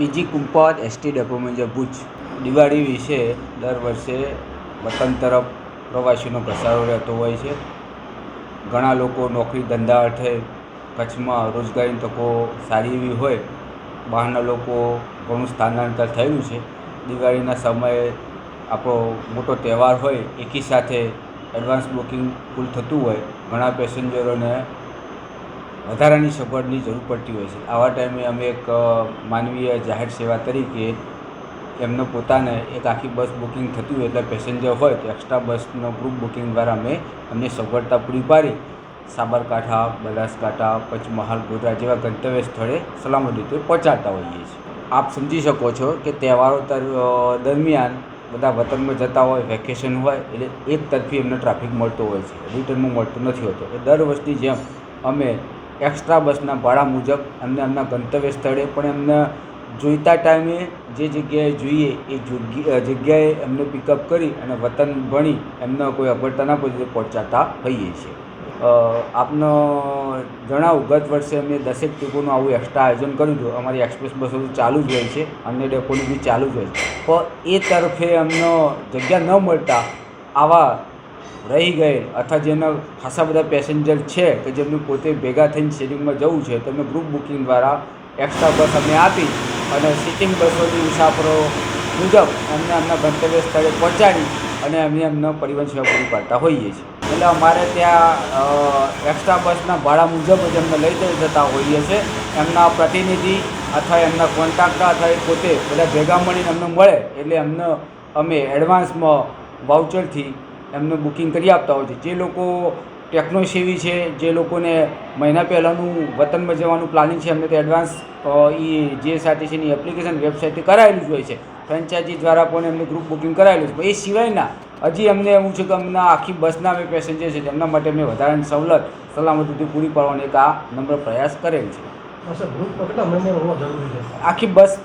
P G Kumpar ST depot manager Bhuj. Diwali વિશે દર વર્ષે વતન તરફ પ્રવાસીનો ઘસારો રહેતો હોય છે. ઘણા લોકો નોકરી ધંધા અર્થે કચ્છમાં રોજગારીની તકો સારી એવી હોય. બહારના લોકો ઘણું સ્થાનાંતર થયું છે. દિવાળીના સમયે આપણો મોટો તહેવાર હોય, એકી સાથે એડવાન્સ બુકિંગ ફૂલ થતું હોય. ઘણા પેસેન્જરોને વધારાની સગવડની જરૂર પડતી હોય છે. આવા ટાઈમે અમે એક માનવીય જાહેર સેવા તરીકે એમને પોતાને એક આખી બસ બુકિંગ થતી હોય એટલે પેસેન્જર હોય તો એક્સ્ટ્રા બસનો ગ્રુપ બુકિંગ દ્વારા અમે એમને સગવડતા પૂરી પાડી. સાબરકાંઠા, બનાસકાંઠા, પંચમહાલ, ગોધરા જેવા ગંતવ્ય સ્થળે સલામત રીતે પહોંચાડતા હોઈએ છીએ. આપ સમજી શકો છો કે તહેવારો દરમિયાન બધા વતનમાં જતા હોય વેકેશન હોય એટલે એક તરફી એમને ટ્રાફિક મળતો હોય છે. રિટર્નમાં મળતો નથી હોતો. એ દર વર્ષની જેમ અમે એક્સ્ટ્રા બસના ભાડા મુજબ એમને એમના ગંતવ્ય સ્થળે પણ એમને જોઈતા ટાઈમે જે જગ્યાએ જોઈએ એ જોગ્ય- જગ્યાએ એમને પિકઅપ કરી અને વતન ભણી એમને કોઈ અગવડતા ના પડે પહોંચાતા હોઈએ છીએ. આપનો જણાવું, ગત વર્ષે અમે દસેક ટ્રીપોનું આવું એક્સ્ટ્રા આયોજન કર્યું હતું. અમારી એક્સપ્રેસ બસો તો ચાલુ જ હોય છે. અન્ય ડેપોની બી ચાલુ જ હોય છે. પણ એ તરફે એમનો જગ્યા ન મળતા આવા રહી ગયેલ. અથવા જેના ખાસા બધા પેસેન્જર છે કે જેમને પોતે ભેગા થઈને શેરિંગમાં જવું છે તો એમને ગ્રુપ બુકિંગ દ્વારા એક્સ્ટ્રા બસ અમે આપી અને સિટિંગ બસોની મુસાફરો મુજબ અમને એમના ગંતવ્ય સ્થળે પહોંચાડી અને અમે એમને પરિવહન સેવા પૂરી પાડતા હોઈએ છીએ. એટલે અમારે ત્યાં એક્સ્ટ્રા બસના ભાડા મુજબ જ અમને લઈ જતા હોઈએ છીએ એમના પ્રતિનિધિ અથવા એમના કોન્ટ્રાક્ટર અથવા એ પોતે બધા ભેગા મળીને અમને મળે એટલે અમને અમે એડવાન્સમાં વાઉચરથી એમને બુકિંગ કરી આપતા હોય છે. જે લોકો ટેકનો સેવી છે જે લોકોને મહિના પહેલાંનું વતનમાં જવાનું પ્લાનિંગ છે એમને તો એડવાન્સ એ જે સાથે છે એની એપ્લિકેશન વેબસાઇટથી કરાયેલું જ હોય છે. ફ્રેન્ચાઇઝી દ્વારા પણ એમને ગ્રુપ બુકિંગ કરાયેલું છે. એ સિવાયના હજી અમને એવું છે કે અમને આખી બસના અમે પેસેન્જર છે તેમના માટે મેં વધારાની સવલત સલામતીથી પૂરી પાડવાનો એક આ નમ્ર પ્રયાસ કરેલ છે. આખી બસ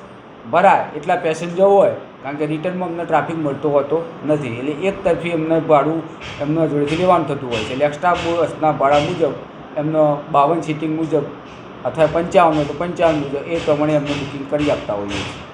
ભરાય એટલા પેસેન્જર હોય કારણ કે રિટર્નમાં અમને ટ્રાફિક મળતો હોતો નથી. એટલે એક તરફી એમને ભાડું એમના જોડેથી લેવાનું થતું હોય છે. એટલે એક્સ્ટ્રા બસના ભાડા મુજબ, એમનો બાવન સીટિંગ મુજબ, અથવા પંચાવન હોય તો પંચાવન મુજબ એ પ્રમાણે એમને બુકિંગ કરી આપતા હોઈએ છીએ.